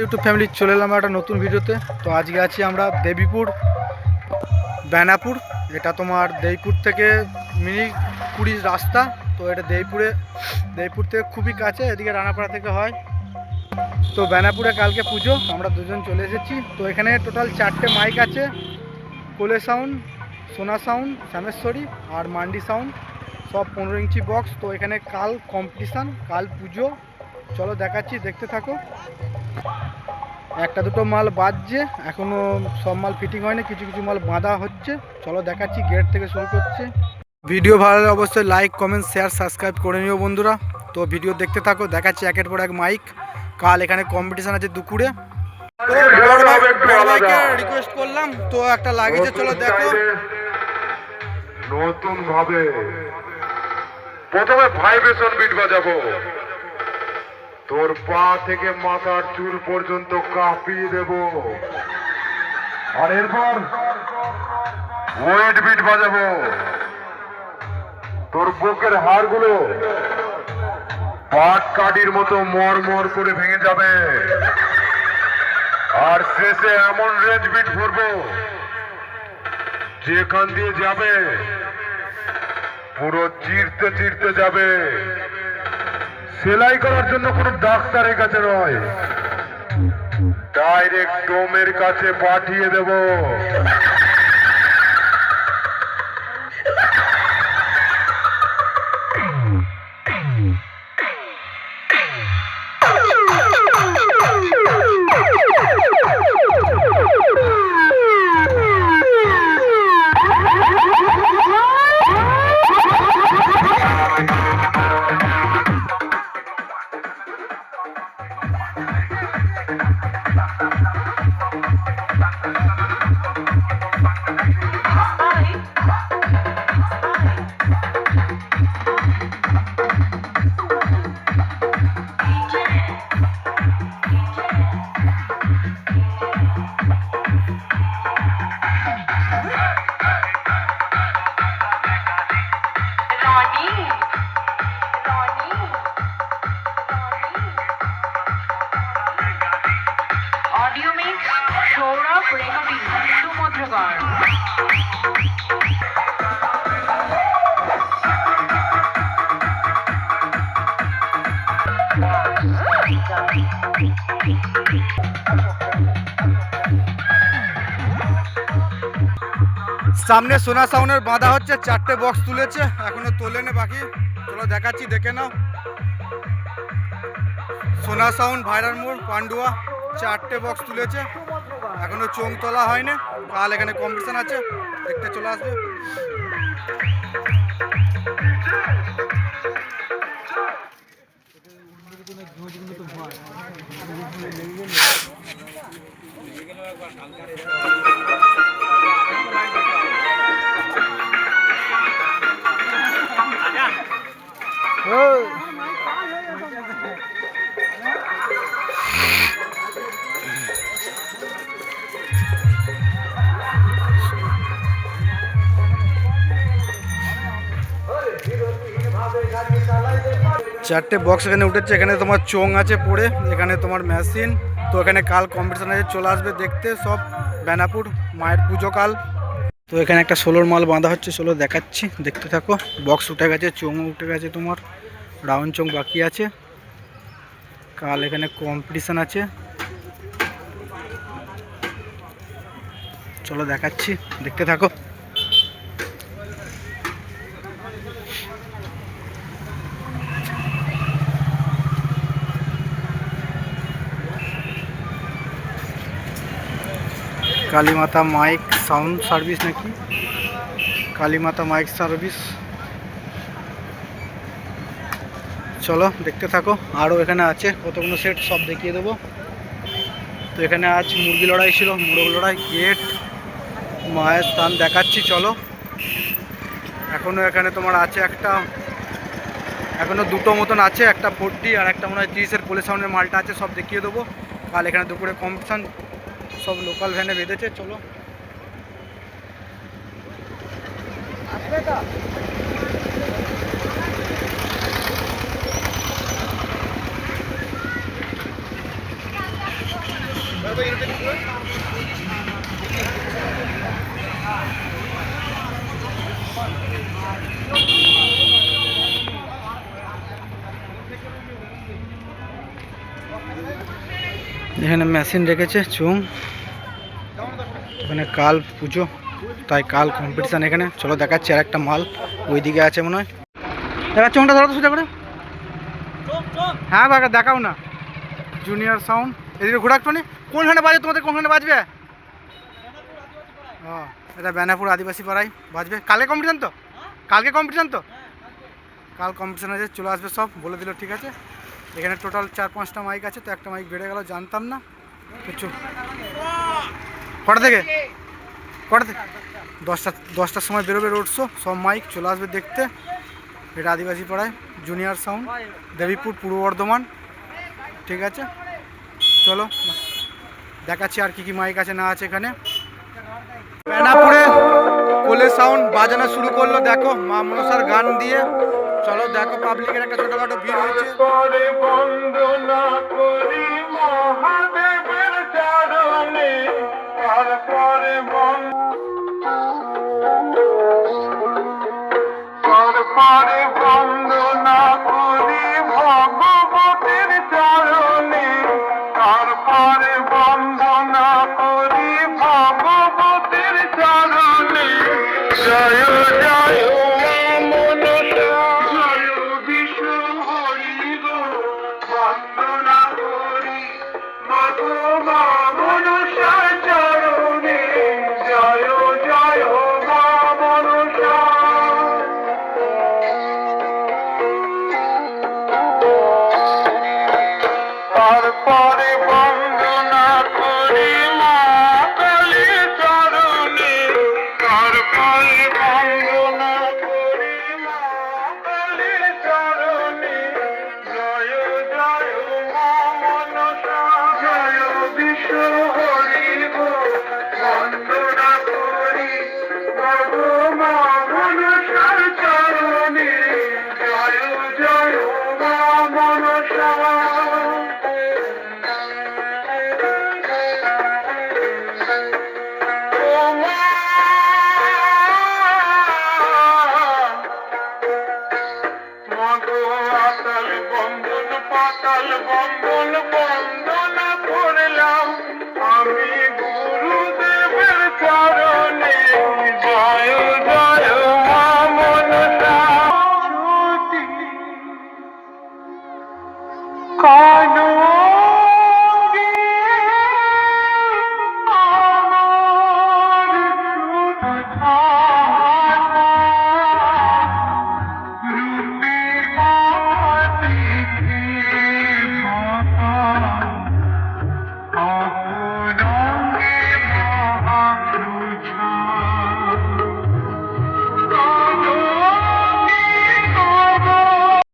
YouTube family চলে এলাম একটা নতুন ভিডিওতে তো আজকে আছি আমরা দেবীপুর, বেনাপুর এটা তোমার দেবীপুর থেকে মিনি কুড়ি রাস্তা। তো এটা দেবীপুরে, দেবীপুর থেকে খুবই কাছে, এদিকে রানাপাড়া থেকে হয়। তো বেনাপুরে কালকে পুজো, আমরা দুজন চলে এসেছি। তো এখানে টোটাল চারটে মাইক আছে, কোলে সাউন্ড সোনা সাউন্ড শ্যামেশ্বরী আর মান্ডি সাউন্ড সব পনেরো ইঞ্চি বক্স তো এখানে কাল কম্পিটিশান কাল পুজো। চলো দেখাচ্ছি, দেখতে থাকো। একটা দুটো মাল বাজছে এখনও সব মাল ফিটিং হয়নি কিছু কিছু মাল বাঁধা হচ্ছে। চলো দেখাচ্ছি গেট থেকে শুরু করছে। ভিডিও ভালো লাগলে অবশ্যই লাইক কমেন্ট শেয়ার সাবস্ক্রাইব করে নিও বন্ধুরা। তো ভিডিও দেখতে থাকো দেখাচ্ছি একের পর এক মাইক কাল এখানে কম্পিটিশন আছে দুপুরে। রিকোয়েস্ট করলাম তো একটা লাগিয়েছে চলো দেখো। নতুন ভাবে। প্রথমে ভাইব্রেশন বিট বাজাবো। তোর পা থেকে মাথার চুল পর্যন্ত কাঁপিয়ে দেব। আর এরপর ওয়েট বিট বাজাবো। তোর বুকের হাড়গুলো পাট কাঠির মতো মর মর করে ভেঙে যাবে। আর শেষে এমন রেঞ্জ বিট ভরবো, যেখান দিয়ে যাবে, পুরো চিরতে চিরতে যাবে। সেলাই করার জন্য কোনো ডাক্তারের কাছে নয়। ডাইরেক্ট ডোমের কাছে পাঠিয়ে দেব। Audio mix Sourav recording Samudragarh সামনে সোনা সাউন্ডের বাঁধা হচ্ছে, চারটে বক্স তুলেছে। এখনও তোলেনে বাকি। চলো দেখাচ্ছি, দেখে নাও। সোনা সাউন্ড ভাইরার মোড়, পান্ডুয়া, চারটে বক্স তুলেছে। এখনও চোং তোলা হয়নি। কাল এখানে কম্পিটিশন আছে। দেখতে চলে আসবে। ওই। চারটে বক্স এখানে উঠেছে, এখানে তোমার চোং আছে পড়ে, এখানে তোমার মেশিন তো এখানে কাল কম্পিটিশন আছে, চলে আসবে দেখতে সব, বেনাপুর, মায়ের পুজো কাল। তো এখানে একটা সোলোর মাল বাঁধা হচ্ছে সোলো দেখাচ্ছি, দেখতে থাকো বক্স উঠে গেছে চোং উঠে গেছে তোমার। রাউন্ড চোং বাকি আছে। কাল এখানে কম্পিটিশন আছে। চলো দেখাচ্ছি, দেখতে থাকো। কালীমাতা মাইক সাউন্ড সার্ভিস নাকি? Kalimata mike service. চলো, দেখতে থাকো। আরও এখানে আছে, কতগুলো সেট সব দেখিয়ে দেবো। তো এখানে আজ মুরগি লড়াই ছিল, মুরগ লড়াই গেট মায়ের স্থান দেখাচ্ছি, চলো। এখনও এখানে তোমার আছে একটা এখনও দুটো মতন আছে, একটা ফোরটি আর একটা মনে হয় তিরিশের পোলে সাউন্ডের মালটা আছে, সব দেখিয়ে দেবো। কাল এখানে দুপুরে কম্পিটিশান সব লোকাল ভ্যানে বেঁধেছে, চলো। এখানে মেশিন রেখেছে, চুম। এখানে কাল পুজো, তাই কাল কম্পিটিশান এখানে। চলো দেখাচ্ছি আর একটা মাল, ওইদিকে আছে মনে হয়। দেখা চোংটা ধরো তো সোজা করে। হ্যাঁ বাবা দেখাও না। জুনিয়র সাউন্ড এদিকে ঘোরাচ্ছ নি কোনখানে বাজবে তোমাদের, কোনখানে বাজবে? ও, এটা বেনাপুর আদিবাসী পাড়ায় বাজবে। কালকে কম্পিটিশান তো? কালকে কম্পিটিশান তো? কাল কম্পিটিশান আছে, চলে আসবে সব, বলে দিল, ঠিক আছে? এখানে টোটাল চার পাঁচটা মাইক আছে, তো একটা মাইক বেড়ে গেল, জানতাম না। কিছু। কটা থেকে? কটা থেকে? দশটা, দশটার সময় বেরোবে রোড শো সব মাইক চলে আসবে দেখতে। এটা আদিবাসী পাড়ায় জুনিয়র সাউন্ড দেবীপুর, পূর্ব বর্ধমান, ঠিক আছে? চলো। দেখাচ্ছি আর কি কি মাইক আছে, না আছে এখানে। বেনাপুরে কোলে সাউন্ড বাজানো শুরু করল, দেখো, মা মনসার গান দিয়ে। চলো, দেখো পাবলিকের একটা ছোটখাটো ভিড় করি মহাদেবের চরণে জয় বল বল বল